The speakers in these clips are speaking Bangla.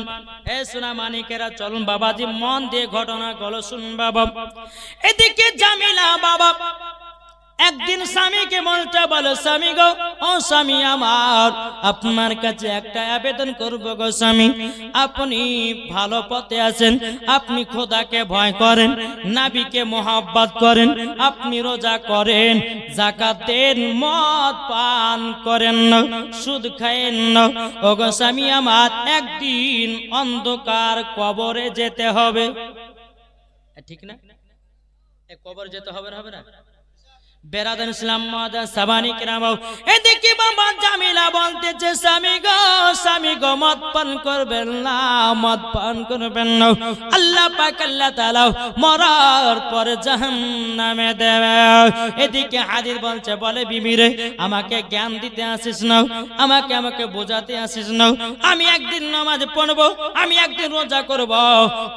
মুসলমান এ সোনা মানিকেরা চলুন বাবাজি, মন দিয়ে ঘটনা গলো শুন বাবা। এদিকে জামিলা বাবা একদিন স্বামীকে বলতে বলো, স্বামী গো, ও স্বামী আমার, আপনার কাছে একটা আবেদন করব গো স্বামী। আপনি ভালো পথে আছেন, আপনি খোদাকে ভয় করেন, নাবিকে মোহাব্বত করেন, আপনি রোজা করেন জাকাত মদ পান করেন না, সুদ খায়েন না। ও গো স্বামী আমার, একদিন অন্ধকার কবরে যেতে হবে। ঠিক না? কবর যেতে হবে হবে না? বেরাদান ইসলাম মাদা সাবানি কিরাম এদিকে বাবা জামিলা বলতেছে, স্বামী গো স্বামী গো, মদ পান করবেন না, মদ পান করবেন না। আল্লাহ পাক, আল্লাহ তাআলা মরার পরে জাহান্নামে দেবে। এদিকে হাদির বলছে, বলে, বিবি রে, আমাকে জ্ঞান দিতে আসিস না, আমাকে আমাকে বোঝাতে আসিস না। আমি একদিন নামাজ পড়ব, আমি একদিন রোজা করব,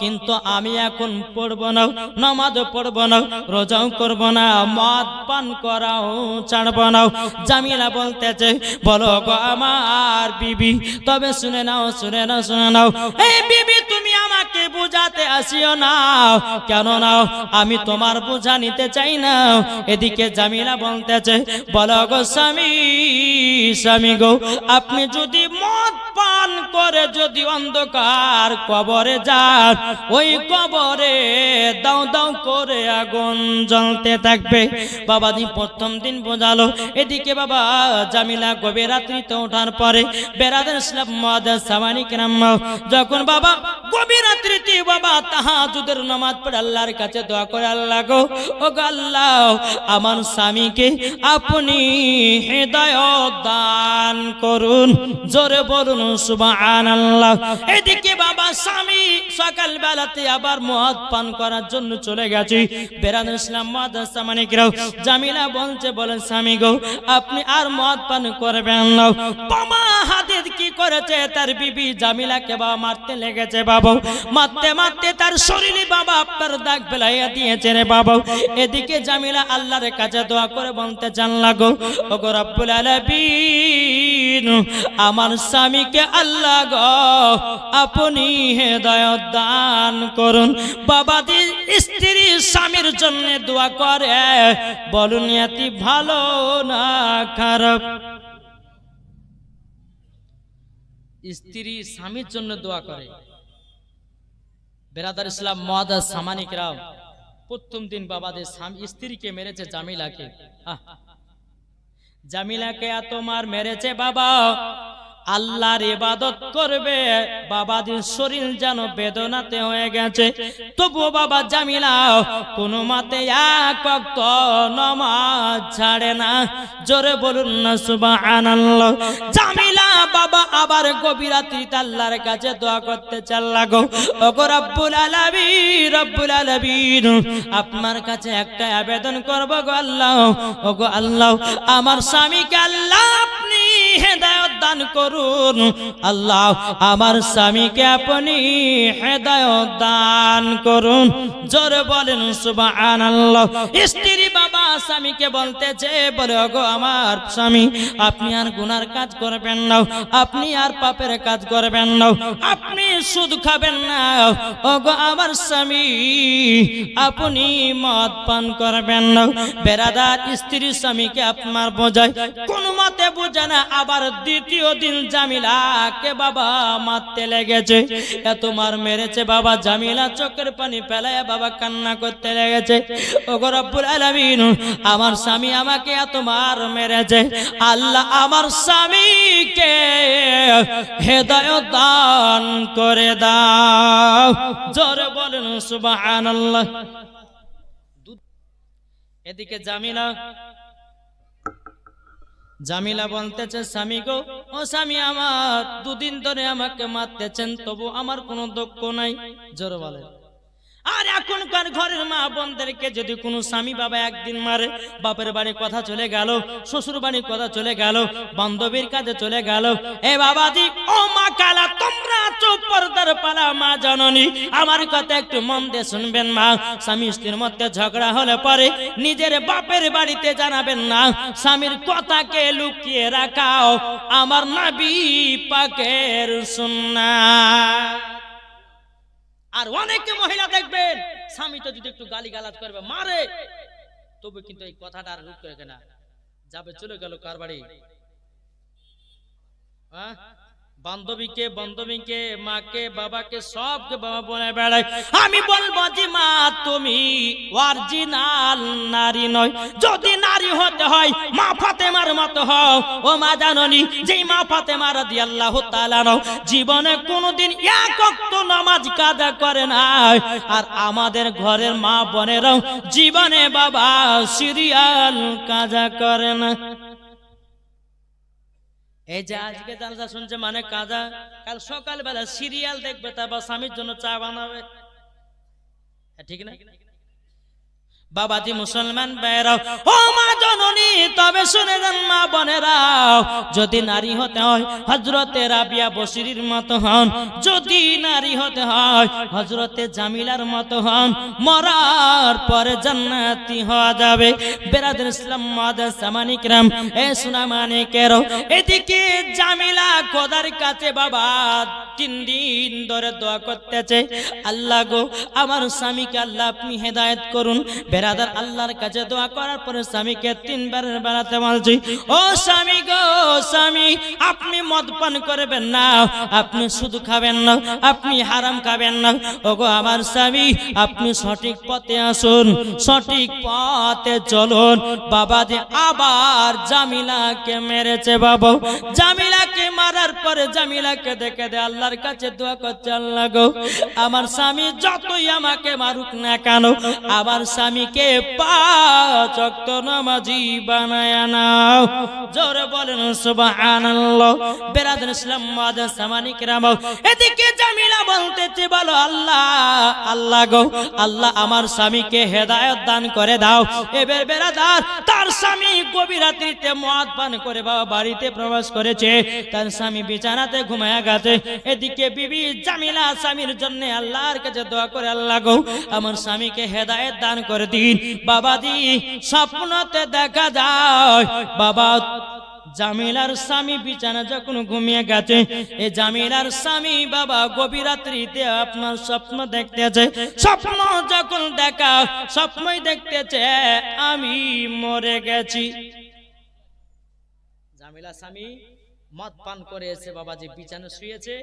কিন্তু আমি এখন পড়ব না নামাজ পড়ব না, রোজাও করব না, মদ পান করাও ছাড়ব না জামিলা বলতেছে, বলো গো আমার বিবি, তবে শুনে নাও শুনে নাও শুনে নাও। এই বিবি, তুমি আমাকে বুঝাতে আসিও না। কেন নাও আমি তোমার বোঝা নিতে চাই না। এদিকে জামিলা বলতেছে, বলো গো স্বামী স্বামী গো, আপনি যদি মদ পান করে যদি অন্ধকার কবরে যান, ওই কবরে দাও দাও করে আগুন জ্বলতে থাকবে। বাবাজি প্রথম দিন বোঝালো, এদিকে বাবা জামিলা গভীর রাত্রিতে ওঠার পরে বেড়াদের ইসলাম মদ সামানি কেরাম, যখন বাবা গভীর রাত্রিতে বাবা তাহাজুদের নামাজ পড়ে আল্লাহর কাছে দোয়া করে, আল্লাহ গো ও গো আল্লাহ, আমার স্বামীকে আপনি হৃদয় দান করুন, জোরে বলুন এদিকে বাবা স্বামী সকাল বেলাতে আবার মদ পান করার জন্য চলে গেছে। বেরান ইসলাম মদ সামানি কেরাম জামিলা বলছে, বলেন, স্বামী গো, আপনি আর মদ পান করবেন কি করেছে? তার বিবি জামিলাকে বাবা মারতে লেগেছে, বাবা। মারতে মারতে তার শরীরে বাবা আপনার দাগ ফেলাইয়া দিয়েছে রে বাবা। এদিকে জামিলা আল্লাহর কাছে দোয়া করে বলতে চান, লাগো, ওগো রব্বুল আলামিন, আমার স্বামীকে আল্লাহ গো, আপনি হেদায়ত দান করুন। বাবা দি স্ত্রী, স্বামীর জন্য দোয়া করে। বলুন এতি ভালো না খারাপ? স্ত্রী, স্বামীর জন্য দোয়া করে। বেরাদার ইসলাম মহাদা সামানিকরাও প্রথম দিন বাবাদের স্বামী, স্ত্রীকে মেরেছে জামিলাকে! জামিলাকে এত মার মেরেছে বাবা। আল্লাহর ইবাদত করবে বাবাদের শরীর যেন বেদনাতে হয়ে গেছে। তবুও বাবা জামিলা, কোনো মাতে এক ওয়াক্ত নামাজ ছাড়ে না। জোরে বলুন না, সুবহানাল্লাহ। জামিলা, বাবা আবার গভীর রাত্রিতে আল্লাহর কাছে দোয়া করতে চাল লাগো। ওগো রব্বুল আলামিন রব্বুল আলামিন, আপনার কাছে একটা আবেদন করব গো আল্লাহ। ওগো আল্লাহ, আমার স্বামীকে আল্লাহ আপনি হেদায়ত দান করুন। আল্লাহ আমার স্বামীকে আপনি হেদায়ত দান করুন। জোরে বলেন, সুবহানাল্লাহ। স্ত্রী বাবা স্বামীকে বলতেছে বলে, ওগো আমার স্বামী, আপনি আর গুনার কাজ করবেন না। আপনি আর পাপের কাজ করবেন না। আপনি সুদ খাবেন না। ওগো আমার স্বামী, আপনি মদ পান করবেন না। বেরাদার স্ত্রী স্বামীকে আপনার বোঝায়। কোন মতে বোঝে না, আবার দ্বিতীয় দিন বাবা মারতে লেগেছে? এত মার মেরেছে বাবা, জামিলা চোখের পানি ফেলায় বাবা কান্না করতে লেগেছে। আমার স্বামী আমাকে এত মার মেরেছে। আল্লাহ আমার স্বামীকে হেদায়ত দান করে দাও। জোরে বলেন, সুবহানাল্লাহ। এদিকে জামিলা জামিলা বলতেছে, স্বামী গো, ও স্বামী আমার, দুদিন ধরে আমাকে মারতেছেন, তবু আমার কোনো দক্ষ নাই। জোর বলেন আর এখনকার ঘরের মা বোনদেরকে যদি কোনো স্বামী বাবা একদিন মারে, বাপের বাড়ি কথা চলে গেল, শ্বশুর বাড়ির কথা চলে গেল, বান্ধবীর কাছে চলে গেল, এ বাবাজি, ও মা কালা, তোমরা চুপ পর্দার পালা, মা জননী, আমার কথা একটু মন দিয়ে শুনবেন মা, স্বামী স্ত্রীর মধ্যে ঝগড়া হলে পরে নিজের বাপের বাড়িতে জানাবেন না, স্বামীর কথাকে লুকিয়ে রাখাও আমার নাবি পাকের সুন্না আর অনেকে মহিলা দেখবেন, স্বামী তো যদি একটু গালি গালাজ করবে, মারে। তবে কিন্তু এই কথাটা আর রূপ করে না। যাবে, চলে গেল কার বাড়ি হ্যাঁ? বান্ধবীকে বান্ধবীকে, মাকে, বাবাকে, সবকে বাবা বলে বেড়ায়। আমি বলব যে মা, তুমি অরিজিনাল নারী নয়। যদি নারী হতে হয়, মা ফাতেমার মতো হও। ও মা জাননি যে মা ফাতেমা রাদিয়াল্লাহু তাআলা নও, জীবনে কোনোদিন এক ওয়াক্ত নামাজ কাজা করে নাই। আর আমাদের ঘরের মা বোনেরাও জীবনে বাবা সিরিয়াল কাজা করে না। এই যে আজকে জালসা শুনছে মানে কাজা, কাল সকালবেলা সিরিয়াল দেখবে, তারপর স্বামীর জন্য চা বানাবে। ঠিক না? বাবাজি মুসলমান বেরাও ও মা জননী, তবে শুনে যান মা বোনেরাও যদি নারী হতে হয় হজরতে রাবিয়া বসিরির মতো হন। যদি নারী হতে হয় হজরতে জামিলার মতো হন। মরার পরে জান্নাতি হওয়া যাবে। বেরাদের ইসলাম মাদার সামানিকরাম এ সুনামানিকেরও এদিকে জামিলা খোদার কাছে বাবা তিন দিন ধরে দোয়া করতেছে, আল্লাহ গো, আমার স্বামীকে আল্লাহ আপনি হেদায়েত করুন। বেরাদার আল্লাহর কাছে দোয়া করার পরে স্বামীকে তিনবার বেড়াতে বলছি, ও স্বামী গো স্বামী, আপনি মদ পান করবেন না, আপনি শুধু খাবেন না, আপনি হারাম খাবেন না। ও গো আমার স্বামী, আপনি সঠিক পথে আসুন, সঠিক পথে চলুন। বাবা যে আবার জামিলাকে মেরেছে বাবা। জামিলাকে মারার পরে জামিলাকে দেখে দে, আল্লাহর কাছে দোয়া করছে, আল্লাহ গো, আমার স্বামী যতই আমাকে মারুক না কেন, আমার স্বামীকে পাঁচ ওয়াক্ত নামাজি বানায় নাও। জোরে বলেন, সুবহানাল্লাহ। বেরাদুল ইসলাম মাদার সামানিক রাম এদিকে জামিলা বলতেছে, বলো, আল্লাহ আল্লাহ গো, আল্লাহ আমার স্বামীকে হেদায়েত দান করে দাও। এবার বেরাদার, তার স্বামী গভীর রাত্রিতে মদ পান করে বাবা বাড়িতে প্রবেশ করেছে। তার স্বামী বিছানাতে ঘুমায়া গেছে। এদিকে বিবি জামিলা স্বামীর জন্য আল্লাহর কাছে দোয়া করে, আল্লাহ গো, আমার স্বামীকে হেদায়েত দান করে দিন। বাবাজি, স্বপ্নতে দেখা যায়, বাবা, জামিলার স্বামী বিছানা যখন ঘুমিয়ে গেছে এই জামিলার স্বামী বাবা গভীর রাত্রিতে আপনার স্বপ্ন দেখতেছে। স্বপ্ন যখন দেখা, স্বপ্নই দেখতেছে, আমি মরে গেছি। জামিলা স্বামী মদ পান করে এসে বাবাজি বিছানে শুয়েছে।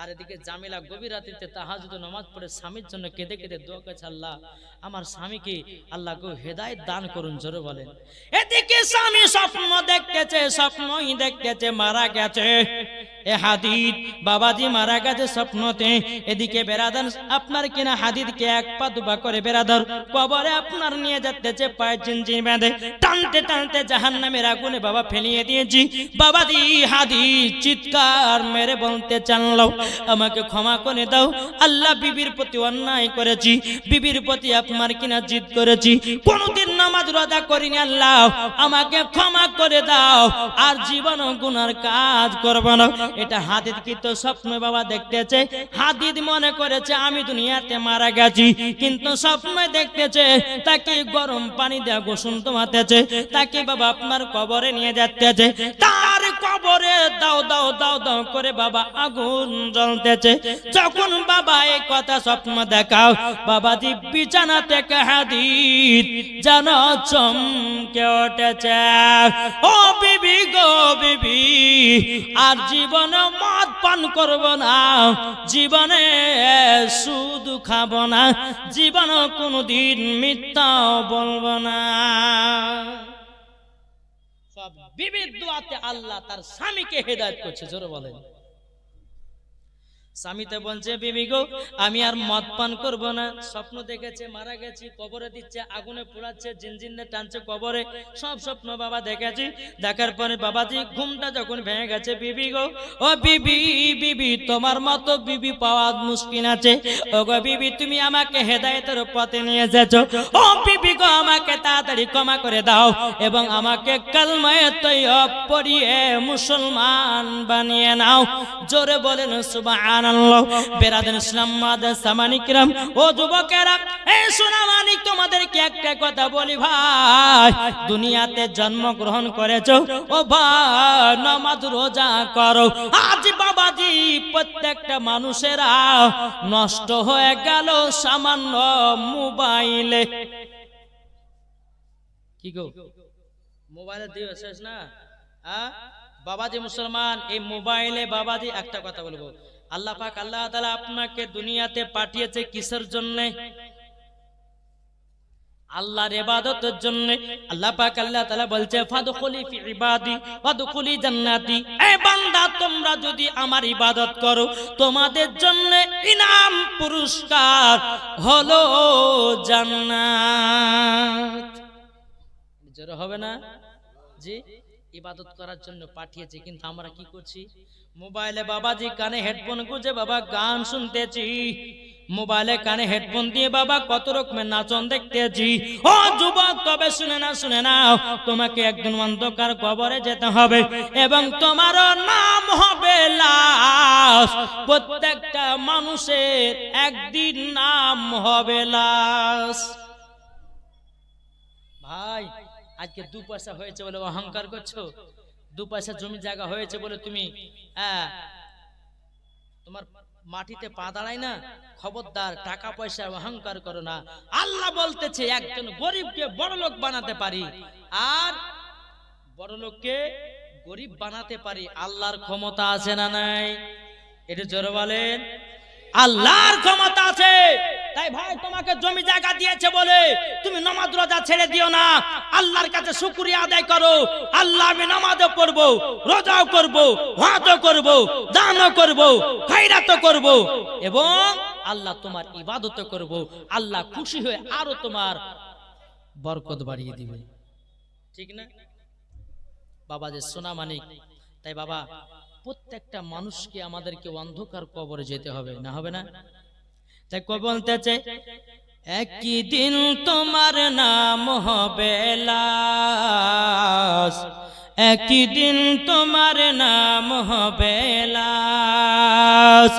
আর এদিকে জামিলা গভীর রাত্রিতে তাহাজুদ নামাজ পড়ে স্বামীর জন্য কেঁদে কেঁদে দোয়া করেছে আল্লাহ, আমার স্বামীকে আল্লাহ গো হেদায়েত দান করুন জোরে বলেন। এদিকে স্বামী স্বপ্ন দেখতেছে, স্বপ্নই দেখতেছে, মারা গেছে। এ হাদিদ, বাবাজি মারা গেছে স্বপ্নতে। এদিকে বেরাদার, আপনার কিনা হাদিদকে এক পা দুপা করে বেরাদার, কবরে আপনার নিয়ে যাতেছে পায়ে চিনচিন বেঁধে। টানতে টানতে জাহান নামের আগুনে বাবা ফেলিয়ে দিয়েছি। বাবাজি হাদিদ চিৎকার মেরে বলতে চানলো, আমাকে ক্ষমা করে দাও, আল্লাহ বিবির প্রতি অন্যায় করেছি, বিবির প্রতি আপনার কিনা জিদ করেছি, কোনদিন নামাজ রোজা করিনি আল্লাহ, আমাকে ক্ষমা করে দাও, আর জীবন গুনার কাজ করব না। এটা হাদিদ কি তো স্বপ্ন বাবা দেখতেছে? হাদিদ মনে করেছে, আমি দুনিয়াতে মারা গেছি, কিন্তু স্বপ্ন দেখতেছে, তাকে গরম পানি দেওয়া গোসল তোমাতেছে তাকে বাবা আপনার কবরে নিয়ে যাতেছে তার কবরে দাও দাও দাও দাও করে বাবা আগুন জ্বলতেছে। যখন বাবা এই কথা স্বপ্ন দেখাও, বাবাজি বিছানা থেকে হাদিদ যেন চমকে উঠেছে। ও বিবি গো বিবি, আর জীবনে মদ পান করব না, জীবনে শুধু খাব না, জীবনে কোনোদিন মিথ্যাও বলব না। বিবির দোয়াতে আল্লাহ তার স্বামীকে হেদায়েত করছে, জোরে বলেন। স্বামীতে বলছে বিবি গো আমি আর মদ পান করব না। স্বপ্ন দেখেছে মারা গেছি কবরে দিচ্ছে আগুনে পোড়াচ্ছে জিনজিনে টানছে কবরে। সব স্বপ্ন বাবা দেখেছি। দেখার পরে বাবাজি ঘুমটা যখন ভেঙে গেছে বিবি গো ও বিবি বিবি তোমার মতো বিবি পাওয়া মুশকিল আছে। ও গো বিবি তুমি আমাকে হেদায়েতের পথে নিয়ে এসেছ। ও বিবি গো আমাকে তাড়াতাড়ি ক্ষমা করে দাও এবং আমাকে কালমায়ে তৈয়ব পড়িয়ে মুসলমান বানিয়ে নাও। জোরে বলেন ইসলাম মাদার সামানিকরাম ও যুবকেরা এই সোনা মানিক, তোমাদেরকে একটা কথা বলি ভাই। দুনিয়াতে ও ভাই রোজা করো। আজ বাবাজি, প্রত্যেকটা মানুষেরা নষ্ট হয়ে গেল সামান্য মোবাইলে। কি গো? মোবাইলে দিয়ে না? বাবাজি মুসলমান, এই মোবাইলে বাবাজি একটা কথা বলব। আল্লাহ পাক আল্লাহ তাআলা আপনাকে দুনিয়াতে পাঠিয়েছে কিসের জন্য? আল্লাহর ইবাদতের জন্য। আল্লাহ পাক আল্লাহ তাআলা বলছে, ফাদখুলি ফি ইবাদি ওয়াদখুলি জান্নাতি। এই বান্দা, তোমরা যদি আমার ইবাদত করো, তোমাদের জন্য ইনাম পুরস্কার হলো জান্নাত। জোরে হবে না? জি? ইবাদত করার জন্য পাঠিয়েছে, কিন্তু আমরা কি করছি? মোবাইলে বাবাজি কানে হেডফোন গুজে বাবা গান শুনতেছি। মোবাইলে কানে হেডফোন দিয়ে বাবা কত রকমের নাচন দেখতেছি। ও যুবক, তবে শুনে না শুনে না তোমাকে একদিন অন্ধকার কবরে যেতে হবে এবং তোমারও নাম হবে লাশ। প্রত্যেকটা মানুষের একদিন নাম হবে লাশ। ভাই আজকে দু পয়সা হয়েছে বলে অহংকার করছ? দু পয়সা জমি জায়গা হয়েছে বলে তুমি তোমার মাটিতে পা দাঁড়ায় না? খবরদার, টাকা পয়সা অহংকার করো না। আল্লাহ বলতেছে, একজন গরিবকে বড় লোক বানাতে পারি। আর বড় লোককে গরিব বানাতে পারি, আল্লাহর ক্ষমতা আছে না নাই? এটা জোরে বলেন। আল্লাহর ক্ষমতা আছে। তাই ভাই, তোমাকে জমি জায়গা দিয়েছে বলে তুমি নামাজ রোজা ছেড়ে দিও না। আল্লাহর কাছে শুকরিয়া আদায় করো। আল্লাহ আমি নামাজও পড়ব, রোজাও করব হাতও করব, দানও করব খাইরাতও করব। এবং আল্লাহ তোমার ইবাদতও করব। আল্লাহ খুশি হয়ে আরও তোমার বরকত বাড়িয়ে দিবে। ঠিক না? বাবা যে সোনা মানিক, তাই বাবা, প্রত্যেকটা মানুষকে আমাদেরকে অন্ধকার কবরে যেতে হবে, না হবে না? তাই কই বলতেছে একই দিন তোমার নাম হবে লাশ। একই দিন তোমার নাম হবে লাশ।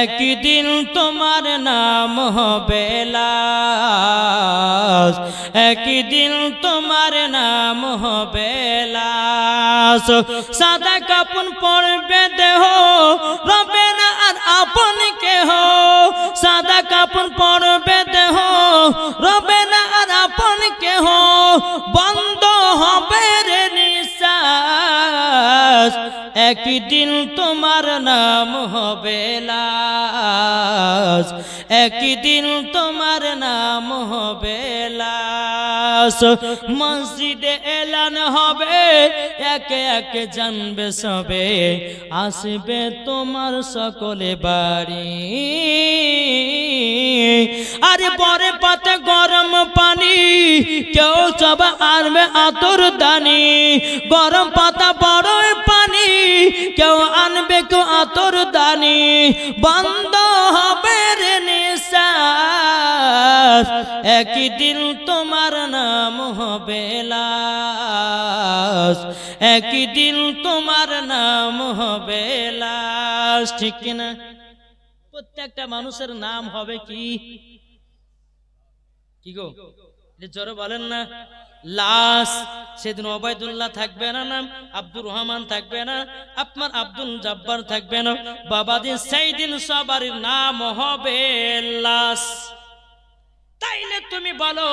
একই দিন তোমার নাম হবে লাশ। একই দিন তোমার নাম হবে সাদা কাপন পড়বে দেহ রবে না আর আপন কেহ, সাদা কাপন পড়বে দেহ, রবে না আর আপন কেহ, বন্ধ হবে রে নিঃশ্বাস। একদিন তোমার নাম হবে লাশ, একদিন তোমার নাম হবে লাশ। মসজিদে এলান হবে, একে একে জানবে সবে। আসবে তোমার সকলে বাড়ি। আরে পরে পাতে গরম পানি, কেউ সব আনবে আতর দানি। গরম পাতা বড় পানি, কেউ আনবে কেউ আতর দানি। বন্ধ হবে রে নিঃশ্বাস। একই দিন তোমার নাম হবে লাশ। একই দিন তোমার নাম হবে লাশ, ঠিক কিনা? প্রত্যেকটা মানুষের নাম হবে কি? কি গো? জোরে বলেন না। লাশ, সেদিন ওবায়দুল্লাহ থাকবে না নাম, আব্দুর রহমান থাকবে না, আপনার আব্দুল জব্বার থাকবে না। বাবাজি সেই দিন সবার নাম হবে লাশ। তাইলে তুমি বলো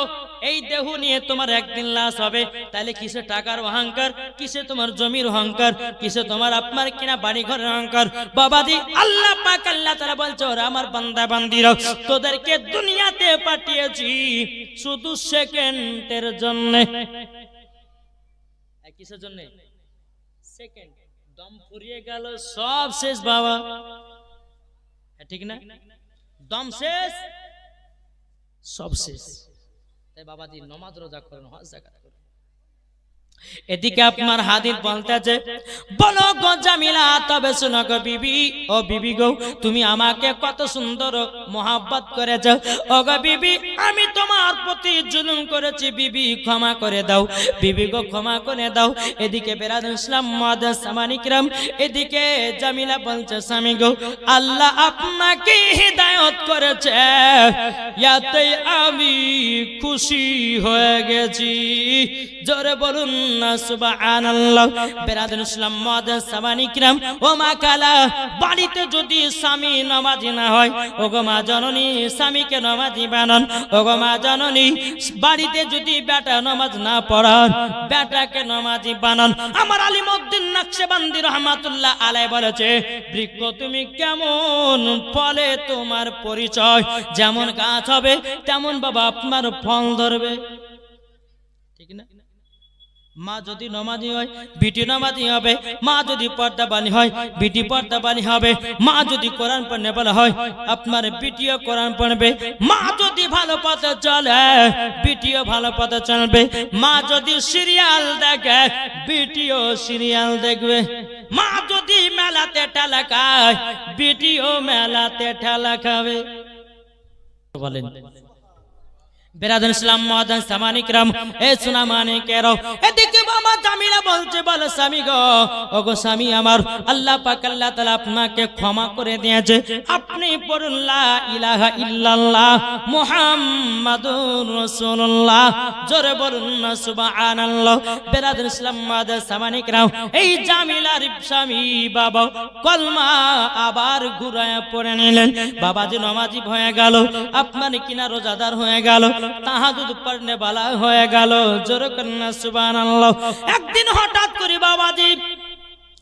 এই দেহ নিয়ে তোমার একদিন লাশ হবে তাইলে কিসে টাকার অহংকার কিসে তোমার জমির অহংকার কিসে তোমার আপনার কিনা বাড়ি ঘরের অহংকার? বাবাজি আল্লাহ পাক আল্লাহ তাআলা বলছে ওরা আমার বান্দা বান্দিরা তোদেরকে দুনিয়াতে পাঠিয়েছি শুধু সেকেন্ডের জন্য। কিসের জন্য? সেকেন্ড। দম ফুরিয়ে গেল সব শেষ বাবা। হ্যাঁ, ঠিক না? দম শেষ? সব শেষ। তাই বাবাজি নমাজ রোজা করেন হজ জাকাত এদিকে আপনার হাদিস বলতেছে, বলো গো জামিলা, তবে শুনো গো বিবি, ও বিবি গো, তুমি আমাকে কত সুন্দর মোহাব্বত করেছ। ও গো বিবি, আমি তোমার প্রতি জুলুম করেছি, বিবি ক্ষমা করে দাও, বিবি গো ক্ষমা করে দাও। এদিকে বেরাদ ইসলাম মদ সামানিকরাম এদিকে জামিলা বলছে, স্বামী গো, আল্লাহ আপনাকে হৃদায়ত করেছে ইয়াতেই আমি খুশি হয়ে গেছি। জোরে বলুন না, সুবহানাল্লাহ। বেরাদুল ইসলাম মদ সামানি কিরাম ও মা কালা, বাড়িতে যদি স্বামী নামাজি না হয় ও গো মা জননী, স্বামীকে নামাজি বানান। ও গো মা জননী, বাড়িতে যদি বেটা নামাজ না পড়ান, বেটাকে নামাজি বানান। আমার আলিমউদ্দিন নকশবন্দি রহমাতুল্লাহ আলাই বলেছে, বৃক্ষ তুমি কেমন ফলে তোমার পরিচয়, যেমন গাছ হবে, তেমন বাবা আপনার ফল ধরবে। ঠিক না? মা যদি নমাজি হয়, বিটি নমাজি হবে। মা যদি পর্দা বানি হয়, বিটি পর্দা বানি হবে। মা যদি কোরআন পড়নে বলা হয়, আপনার বিটিও কোরআন পড়বে। মা যদি ভালো পথে চলে, বিটিও ভালো পথে চলবে। মা যদি সিরিয়াল দেখে, বিটিও সিরিয়াল দেখবে। মা যদি মেলাতে ঠেলা খায়, বিটিও মেলাতে ঠেলা খাবে। বলেন। বেরাদুল ইসলাম মহাদান সামানিকরাম এ সুনা মানিকেরও এদিকে বাবা জামিলা বলছে, বল স্বামী গো। ও গো স্বামী আমার, আল্লাহ পাক আল্লাহ তাআলা আপনাকে ক্ষমা করে দিয়েছে। আপনি পড়ুন লা ইলাহা ইল্লাল্লাহ মুহাম্মাদুর রাসূলুল্লাহ। জোরে বলুন না, সুবহানাল্লাহ। বেরাদুল ইসলাম মহাদান সামানিকরাম এই জামিলার স্বামী বাবা কলমা আবার ঘুরায় পড়ে নিলেন। বাবাজি নমাজি হয়ে গেল, আপনার কিনা রোজাদার হয়ে গেল। পড়নে বালা হয়ে গেল। জোর কন্যা একদিন হঠাৎ করে বাবাজি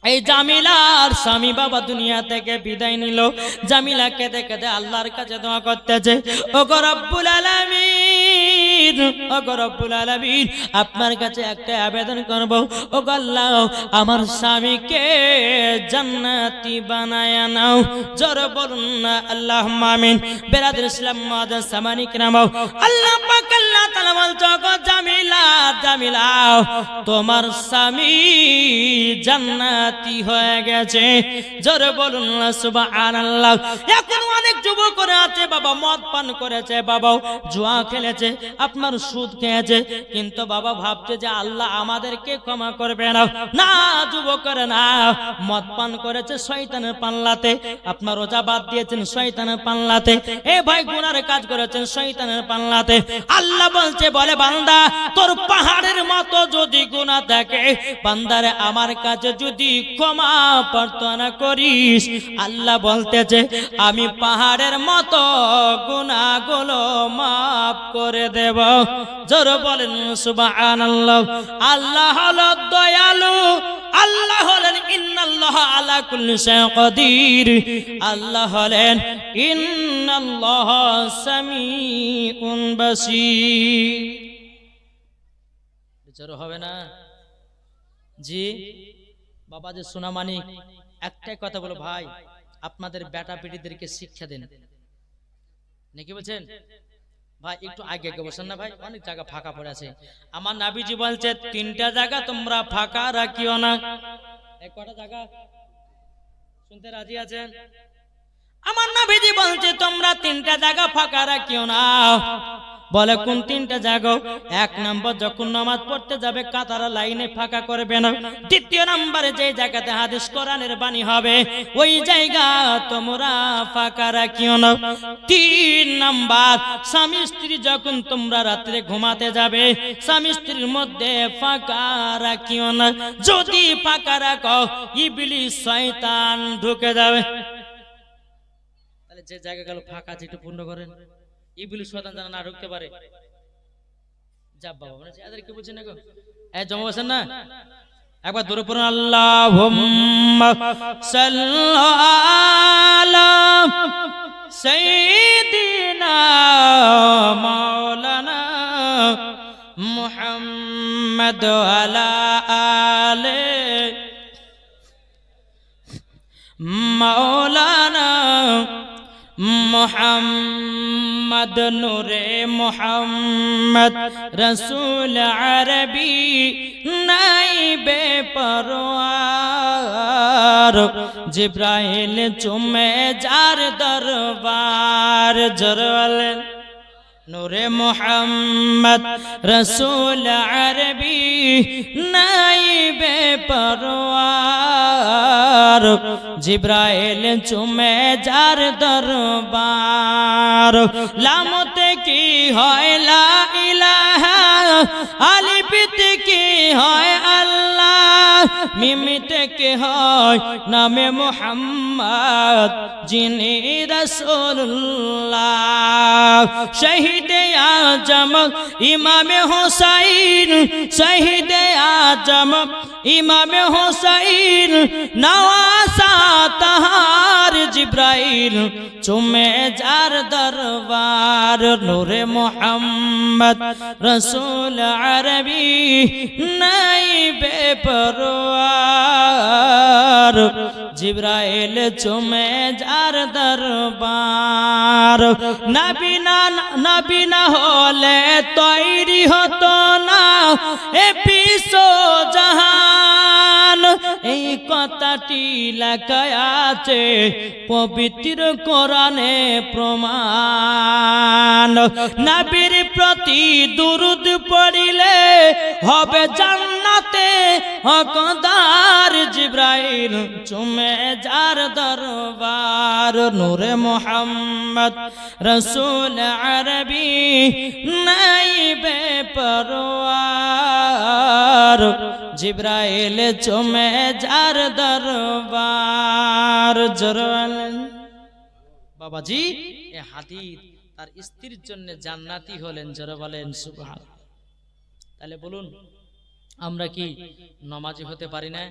এই জামিলার স্বামী বাবা দুনিয়া থেকে বিদায় নিল। জামিলা কেঁদে কেঁদে আল্লাহর কাছে দোয়া করতেছে। ও গরব রব্বুল আপনার কাছে একটা আবেদন ও আমার স্বামীকে জান্নাতি বানায় নাও। জোর বলুন না আল্লাহ আমিন। বেরাদুল ইসলাম সামানিক নামাও। আল্লাহ জামিলা তোমার স্বামী জান্নাতি হয়ে গেছে। জোরে বলুন না এখন অনেক যুবকরা আছে, বাবা, মদ পান করেছে বাবা জুয়া খেলেছে। আপনার সুদ খেয়েছে। কিন্তু বাবা ভাবছে যে আল্লাহ আমাদেরকে ক্ষমা করবে না। না, যুবকরা, না। মদ পান করেছে শয়তানের পাল্লাতে। আপনার রোজা বাদ দিয়েছেন শয়তানের পাল্লাতে। এ ভাই গুনার কাজ করেছেন শয়তানের পাল্লাতে। আল্লাহ বলছে, বলে, বান্দা, তোর পাহাড়ের মতো যদি গুনাহ থাকে, বান্দারে আমার কাছে যদি ক্ষমা প্রার্থনা করিস। আল্লাহ বলতেছে, আমি পাহাড়ের মতো গুনাহগুলো মাফ করে দেব। জোর বলেন, সুবহানাল্লাহ। আল্লাহ হলো দয়ালু, আল্লাহ হলেন ইন্নাল্লাহ আলা কুল্লি শাইইন আল্লাহ হলেন ইন্নাল্লাহ সামিউন বাসীর। বিচার হবে না? জি, বাবা যে সোনামানি একটাই কথা বলো, ভাই, আপনাদের বেটা পিটিদেরকে শিক্ষা দেন। নাকি বলছেন? ভাই একটু আগে আগে বসেন না ভাই অনেক জায়গা ফাঁকা পড়ে আছে। আমার নাবিজি বলছে তিনটা জায়গা তোমরা ফাঁকা রাখিও না। কটা জায়গা? শুনতে রাজি আছেন আমার নাবিজি বলছে তোমরা তিনটা জায়গা ফাঁকা রাখিও না। বলে, কোন তিনটা জায়গা এক নম্বর, যখন নামাজ পড়তে যাবে, কাতারা লাইনে ফাঁকা করবে না। দ্বিতীয় নম্বরে, যে জায়গাতে হাদিস কোরআনের বাণী হবে, ওই জায়গা তোমরা ফাঁকা রাখিও না। তিন নাম্বার, স্বামী স্ত্রী যখন তোমরা রাত্রে ঘুমাতে যাবে, স্বামী স্ত্রীর মধ্যে ফাঁকা রাখিও না। যদি ফাঁকা রাখো, ইবলিস শয়তান ঢুকে যাবে। যে জায়গা গেল ফাঁকা আছে, একটু পূর্ণ করেন। ইবলিস শয়তান যেন না ঢুকতে পারে। যাব বাবা মানে বলছেন না গো এ জমা বসেন না? একবার দূরে পড়ুন আলা মোহাম্মদ নূরে মোহাম্মদ রসুল আরবি নাই বে পরোয়ার। জিব্রাইল চুমে যার দরবার জরওয়ালেন নূরে মোহাম্মদ রসুল আরবি নাই বে পরোয়ার জিব্রাইল চুমে যার দরবার। লামতে কি হয় লা ইলাহা আলিপিতে কি হয় আল্লাহ? মিমিতে কি হয়? নামে মোহাম্মদ, যিনি রসুল্লাহ শহীদে আজম, ইমামে হোসাইন। শহীদে আজম, ইমামে হোসাইন। নওয়াসা, তাহার জিব্রাইল। চুমে যার দরবার নূরে মোহাম্মদ রসুল আরবি নাই বেপরওয়ার জিব্রাইল চুমে যার দরবার নবী না নবী না হলে তৈরি হতো না এ পিসো এই কথাটি লেখায় আছে পবিত্র কোরআনে প্রমাণ। নবীর প্রতি দুরুদ পড়িলে হবে জান্নাতে হকদার জিব্রাইল। চুমে যার দরবার নূরে মোহাম্মদ রসুল আরবি নাই বেপরওয়ার জিব্রাইল চুমে যার দরবার জরওয়ালেন বাবাজি, এ হাদির তার স্ত্রীর জন্য জান্নাতি হলেন জোরে বলেন সুবহান তাহলে বলুন, আমরা কি নমাজি হতে পারি না?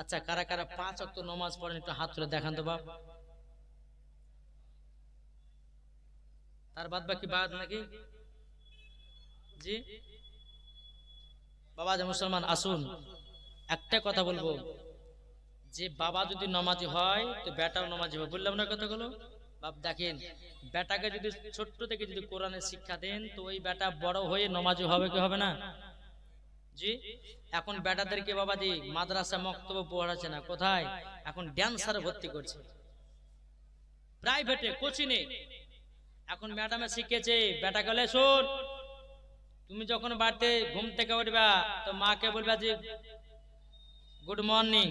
আচ্ছা কারা কারা পাঁচ অক্ট নমাজ পড়েন একটু হাত তুলে দেখান তো বাপ। তার বাদ বাকি বাদ নাকি? জি? বাবা যে মুসলমান, আসুন, একটা কথা বলব। যে বাবা যদি নমাজি হয়, তো বেটাও নমাজি হবে। বললাম না কথাগুলো? বাপ, দেখেন, বেটাকে যদি ছোট্ট থেকে যদি কোরআনের শিক্ষা দেন, তো ওই বেটা বড় হয়ে নমাজি হবে কি হবে না? জি? এখন বেটাদেরকে বাবাজি মাদ্রাসা মক্তব্য পড়াচ্ছে না, কোথায়? এখন ড্যান্সারে ভর্তি করছে। প্রাইভেটে কোচিনে। এখন ম্যাডামে শিখেছে, বেটা গেলে শোন, তুমি যখন বাড়িতে ঘুম থেকে উঠবা, তো মাকে বলবা যে, গুড মর্নিং।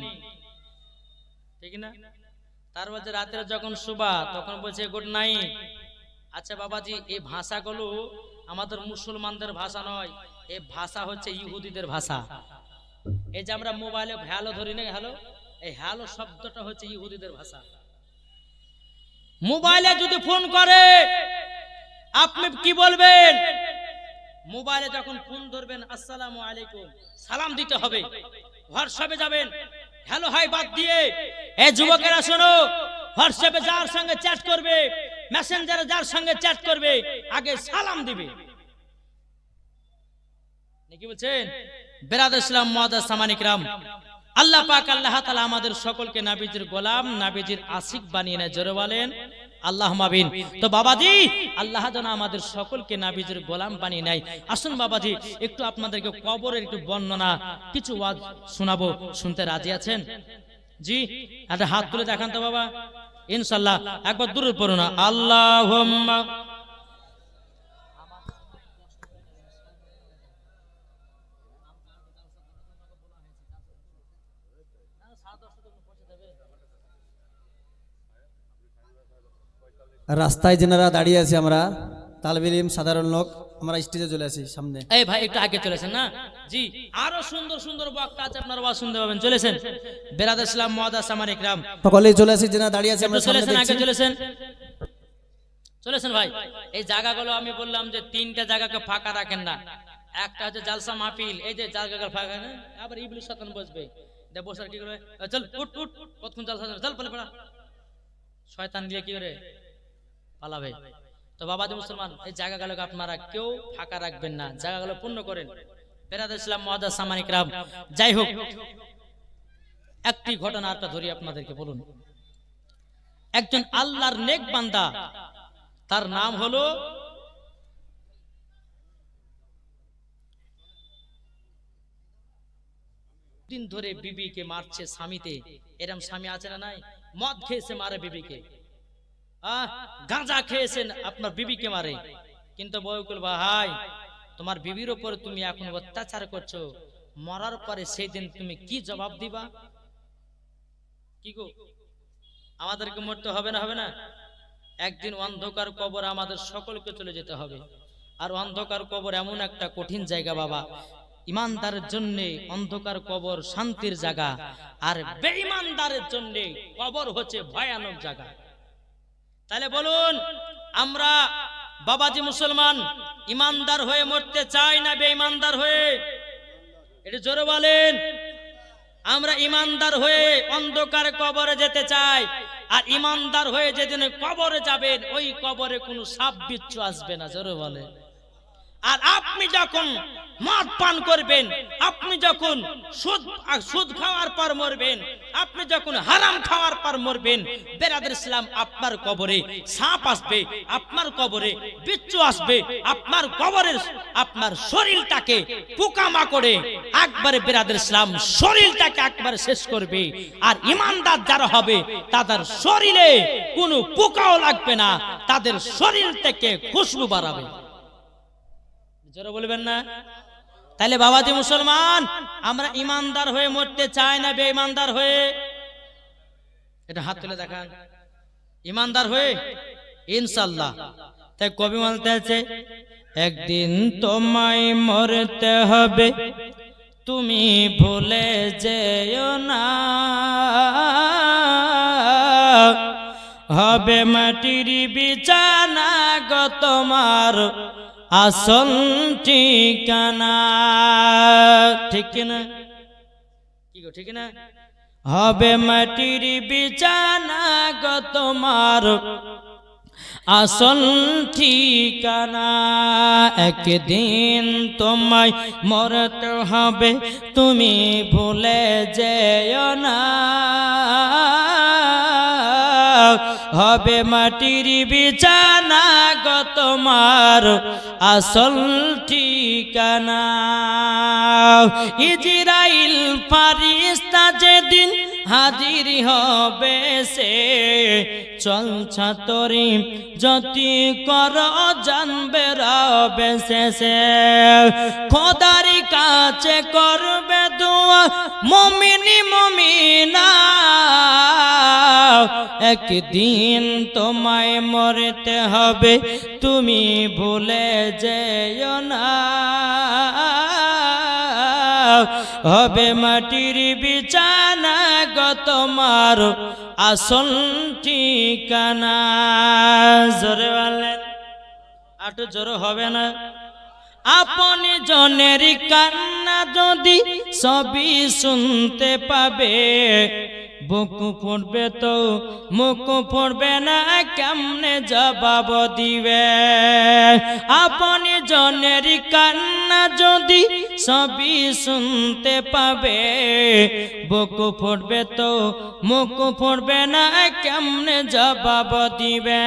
ঠিক না? তার মধ্যে রাত্রে যখন শুবা তখন বলছে গুড নাইট আচ্ছা বাবাজি, এই ভাষাগুলো আমাদের মুসলমানদের ভাষা নয়, এই ভাষা হচ্ছে ইহুদিদের ভাষা। এই যে আমরা মোবাইলে হ্যালো ধরি না হ্যালো? এই হ্যালো শব্দটা হচ্ছে ইহুদিদের ভাষা। মোবাইলে যদি ফোন করে, আপনি কি বলবেন? মোবাইলে যখন ফোন ধরবেন, আসসালামু আলাইকুম, সালাম দিতে হবে, হোয়াটসঅ্যাপে যাবেন। হ্যালো, হাই, বাদ দিয়ে। এ যুবকেরা শোনো, হোয়াটসঅ্যাপে যার সঙ্গে চ্যাট করবে, মেসেঞ্জারে যার সঙ্গে চ্যাট করবে, আগে সালাম দিবে। কি বলছেন? বেরাদ ইসলাম সামানিক রাম আল্লাহ পাক, আল্লাহ তাআলা আমাদের সকলকে নাবিজির গোলাম, নাবিজির আশিক বানিয়ে নেয়। জোরে বলেন। আল্লাহ মাবিন। তো বাবাজি, আল্লাহ যেন আমাদের সকলকে নাবিজের গোলাম বানিয়ে নেয়। আসুন বাবাজি, একটু আপনাদেরকে কবরের একটু বর্ণনা, কিছু ওয়াজ শোনাবো, শুনতে রাজি আছেন? জি একটা হাত তুলে দেখান তো বাবা। ইনশাল্লাহ একবার দূর পড়ো না আল্লাহ রাস্তায় যেনারা দাঁড়িয়ে আছি আমরা তালবিলিম সাধারণ লোক আমরা স্টেজে চলে আসি সামনে। এই ভাই একটু আগে চলেছেন না? জি আরও সুন্দর সুন্দর বক্তা আছে আপনার ওয়াজ শুনতে পাবেন। চলেছেন বেরাদ ইসলাম মহাদাস আমার ইকরাম। সকলেই চলে আসি যেনা দাঁড়িয়ে আছে আমরা চলেছেন আগে চলেছেন চলেছেন ভাই। এই জায়গাগুলো আমি বললাম যে তিনটা জায়গাকে ফাঁকা রাখেন না। একটা হচ্ছে জালসা মাহফিল। এই যে জায়গাগুলো ফাঁকা না আবার ইবলিস শয়তান বসবে। দে বসার কি করে? চল উঠ উঠ কতক্ষণ জালসা চল পড়া শয়তান গিয়ে কি করে? পালাবে। তো বাবাজি মুসলমান, এই জায়গাগুলোকে আপনারা কেউ ফাঁকা রাখবেন না জায়গাগুলো পূর্ণ করেন। যাই হোক, একটি ঘটনা ধরি আপনাদেরকে বলুন। একজন আল্লাহর নেক বান্দা, তার নাম হলো দিন ধরে বিবিকে মারছে স্বামীতে। এরম স্বামী আছে না নাই? মদ খেয়েছে মারে বিবিকে। আহ, গাঁজা খেয়েছেন আপনার বিবিকে মারে। কিন্তু বউকুল ভাই তোমার বিবির উপরে তুমি এখন অত্যাচার করছ। মরার পরে সেই দিন তুমি কি জবাব দিবা? কি গো? আমাদেরকে মরতে হবে না হবে না? একদিন অন্ধকার কবর আমাদের সকলকে চলে যেতে হবে। আর অন্ধকার কবর এমন একটা কঠিন জায়গা, বাবা। ইমানদারের জন্য অন্ধকার কবর শান্তির জায়গা, আর বেঈমানদারের জন্য কবর হচ্ছে ভয়ানক জায়গা। তাহলে বলুন, আমরা বাবাজি মুসলমান ইমানদার হয়ে মরতে চাই না বেঈমানদার হয়ে? এটা জোরে বলেন। আমরা ইমানদার হয়ে অন্ধকার কবরে যেতে চাই, আর ইমানদার হয়ে যেদিন কবরে যাবেন, ওই কবরে কোনো সাপ বিচ্ছু আসবে না, জোরে বলে আর আপনি যখন মদ পান করবেন, আপনি যখন সুদ সুদ খাওয়ার পর মরবেন, আপনি যখন হারাম খাওয়ার পর মরবেন, বেরাদের ইসলাম আপনার কবরে সাপ আসবে, আপনার কবরে বিচ্ছু আসবে, আপনার কবরের আপনার শরীরটাকে পোকামাকড়ে একবারে বেরাদের ইসলাম শরীরটাকে একবারে শেষ করবে। আর ইমানদার যারা হবে, তাদের শরীরে কোনো পোকাও লাগবে না, তাদের শরীর থেকে খুশবু বাড়াবে। জোরে বলবেন না? তাহলে বাবাজি মুসলমান, আমরা ইমানদার হয়ে মরতে চাই না বেঈমানদার হয়ে? এটা হাত তুলে দেখান। ইমানদার হয়ে? ইনশাল্লাহ তাই কবি বলতে আছে, একদিন তোমায় মরতে হবে, তুমি ভুলে যেও না। হবে মাটির বিছানা গো তোমার আসল ঠিকানা। ঠিক না? কি গো, ঠিক না? হবে মাটির বিছানা গো তোমার। আসল ঠিকানা, একদিন তোমায় মরতে হবে, তুমি ভুলে যেও না। হবে মাটির বিছানা গো তোমার আসল ঠিকানা। ইজরাইল ফারিস্তা যেদিন হাজির হবে সে চল ছাতরি যতি কর জানবে রবে শেষে খোদারি কাছে করবে দোয়া মমিনি মমিনা। একদিন তোমায় মরতে হবে, তুমি ভুলে যেও না। হবে মাটির বিছানা গো তোমার আসল ঠিকানা। জোরে বলেন আটু জোর হবে না। আপনি জনের কান্না যদি সবই শুনতে পাবে বুকু পড়বে তো মুখ পড়বে না, কেমনে জবাব দিবে? আপনি জনের কান্না যদি সবই শুনতে পাবে, বুকু পড়বে তো মুখ পড়বে না, কেমনে জবাব দিবে?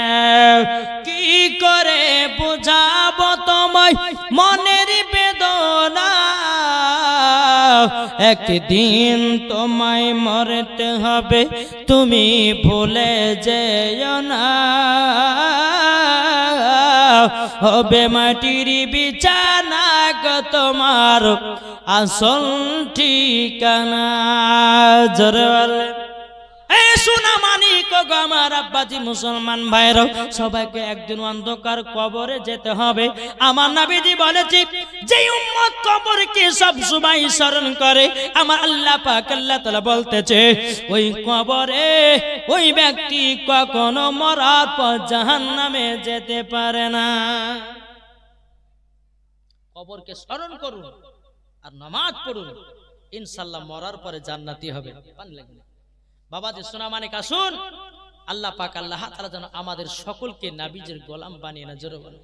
কি করে বুঝাব তোমায় মনের বেদনা? একদিন তোমায় মরতে হবে তুমি ভুলে যেও না হবে মাটির বিছানা তোমার আসল ঠিকানা জোরে বলেন। এ সোনা মানিক গো আমার আব্বাজি মুসলমান ভাইরা সবাইকে একদিন অন্ধকার কবরে যেতে হবে। আমার নাবিজি বলেছি যে উম্মত কবরকে সব সময় স্মরণ করে, আমার আল্লাহ পাক আল্লাহ তাআলা বলতেছে, ওই কবরে ওই ব্যক্তি কখনো মরার পর জাহান্নামে যেতে পারে না। কবরকে স্মরণ করুন আর নামাজ পড়ুন। ইনশাল্লাহ মরার পরে জান্নাতি হবে। লাগবে বাবা যে সোনা মানে কাসুন আল্লাহ পাক আল্লাহ তারা যেন আমাদের সকলকে নাবিজের গোলাম বানিয়ে না জোরে বলো